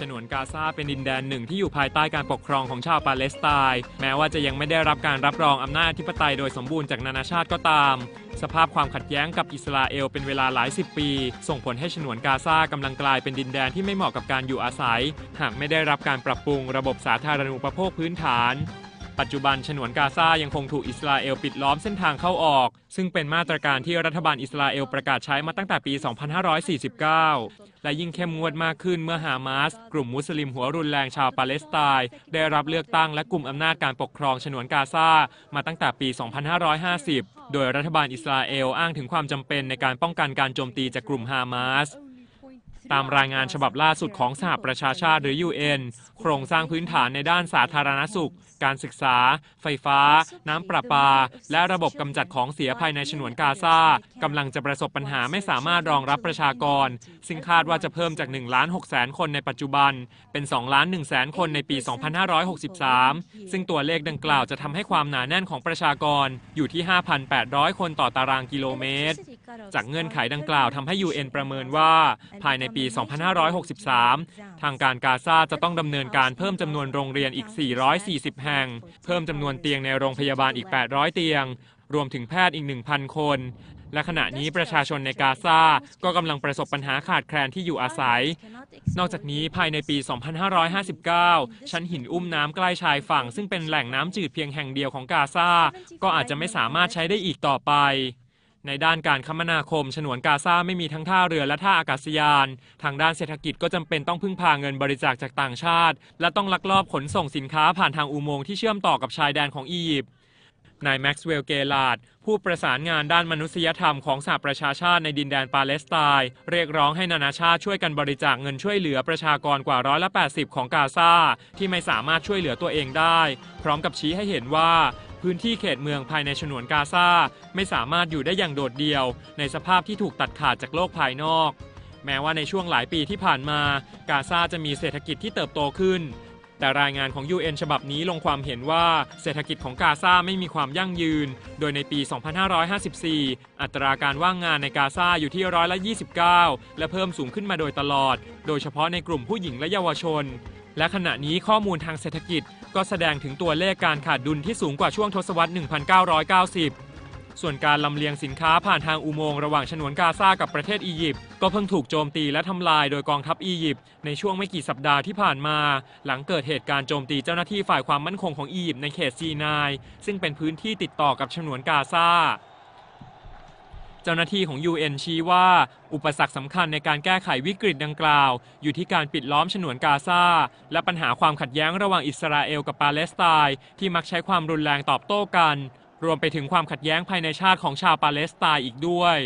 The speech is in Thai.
ฉนวนกาซาเป็นดินแดนหนึ่งที่อยู่ภายใต้การปกครองของชาวปาเลสไตน์แม้ว่าจะยังไม่ได้รับการรับรองอำนาจอธิปไตยโดยสมบูรณ์จากนานาชาติก็ตาม สภาพความขัดแย้งกับอิสราเอลเป็นเวลาหลายสิบปี ส่งผลให้ฉนวนกาซากำลังกลายเป็นดินแดนที่ไม่เหมาะกับการอยู่อาศัย หากไม่ได้รับการปรับปรุงระบบสาธารณูปโภคพื้นฐาน ปัจจุบันฉนวนกาซายังคงถูกอิสราเอลปิดล้อมเส้นทางเข้าออก ซึ่งเป็นมาตรการที่รัฐบาลอิสราเอลประกาศใช้มาตั้งแต่ปี 2549 และยิ่งเข้มงวดมากขึ้นเมื่อฮามาส กลุ่มมุสลิมหัวรุนแรงชาวปาเลสไตน์ได้รับเลือกตั้งและกลุ่มอำนาจการปกครองฉนวนกาซามาตั้งแต่ปี 2550 โดยรัฐบาลอิสราเอลอ้างถึงความจำเป็นในการป้องกันการโจมตีจากกลุ่มฮามาส ตามรายงานฉบับล่าสุดของสหประชาชาติหรือ UN โครงสร้างพื้นฐานในด้านสาธารณสุข การศึกษา ไฟฟ้า น้ำประปา และระบบกำจัดของเสียภายในฉนวนกาซากำลังจะประสบปัญหาไม่สามารถรองรับประชากร ซึ่งคาดว่าจะเพิ่มจาก1ล้าน6แสนคนในปัจจุบัน เป็น2ล้าน1แสนคนในปี 2563 ซึ่งตัวเลขดังกล่าวจะทำให้ความหนาแน่นของประชากรอยู่ที่ 5,800 คนต่อตารางกิโลเมตร จากเงื่อนไขดังกล่าวทำให้ UN ประเมินว่า ภายในปี 2563 ทางการกาซาจะต้องดำเนินการเพิ่มจำนวนโรงเรียนอีก 440 แห่ง เพิ่มจำนวนเตียงในโรงพยาบาลอีก 800 เตียง รวมถึงแพทย์อีก 1,000 คนและขณะนี้ประชาชนในกาซาก็กำลังประสบปัญหาขาดแคลนที่อยู่อาศัย นอกจากนี้ภายในปี 2559 ชั้นหินอุ้มน้ำใกล้ชายฝั่ง ซึ่งเป็นแหล่งน้ำจืดเพียงแห่งเดียวของกาซาก็อาจจะไม่สามารถใช้ได้อีกต่อไป ในด้านการคมนาคม ฉนวนกาซาไม่มีทั้งท่าเรือและท่าอากาศยาน ทางด้านเศรษฐกิจก็จำเป็นต้องพึ่งพาเงินบริจาคจากต่างชาติ และต้องลักลอบขนส่งสินค้าผ่านทางอุโมงค์ที่เชื่อมต่อกับชายแดนของอียิปต์นายแม็กซ์เวลเกลาดผู้ประสานงานด้านมนุษยธรรมของสหประชาชาติในดินแดนปาเลสไตน์เรียกร้องให้นานาชาติช่วยกันบริจาคเงินช่วยเหลือประชากรกว่าร้อยละ80 ของกาซาที่ไม่สามารถช่วยเหลือตัวเองได้ พร้อมกับชี้ให้เห็นว่า พื้นที่เขตเมืองภายในฉนวนกาซาไม่สามารถอยู่ได้อย่างโดดเดี่ยว ในสภาพที่ถูกตัดขาดจากโลกภายนอก แม้ว่าในช่วงหลายปีที่ผ่านมา กาซาจะมีเศรษฐกิจที่เติบโตขึ้น แต่รายงานของ UN ฉบับนี้ลงความเห็นว่าเศรษฐกิจของกาซาไม่มีความยั่งยืน โดยในปี 2554 อัตราการว่างงานในกาซาอยู่ที่ร้อยละ 29 และเพิ่มสูงขึ้นมาโดยตลอด โดยเฉพาะในกลุ่มผู้หญิงและเยาวชน และขณะนี้ข้อมูลทางเศรษฐกิจก็แสดงถึงตัวเลขการขาดดุลที่สูงกว่าช่วงทศวรรษ 1990 ส่วนการลำเลียงสินค้าผ่านทางอุโมงค์ระหว่างฉนวนกาซากับประเทศอียิปต์ก็เพิ่งถูกโจมตีและทำลายโดยกองทัพอียิปต์ในช่วงไม่กี่สัปดาห์ที่ผ่านมา หลังเกิดเหตุการณ์โจมตีเจ้าหน้าที่ฝ่ายความมั่นคงของอียิปต์ในเขตซีนาย ซึ่งเป็นพื้นที่ติดต่อกับฉนวนกาซา เจ้าหน้าที่ของ UN ชี้ว่า อุปสรรคสำคัญในการแก้ไขวิกฤตดังกล่าว อยู่ที่การปิดล้อมฉนวนกาซาและปัญหาความขัดแย้งระหว่างอิสราเอลกับปาเลสไตน์ที่มักใช้ความรุนแรงตอบโต้กัน รวมไปถึงความขัดแย้งภายในชาติของชาวปาเลสไตน์อีกด้วย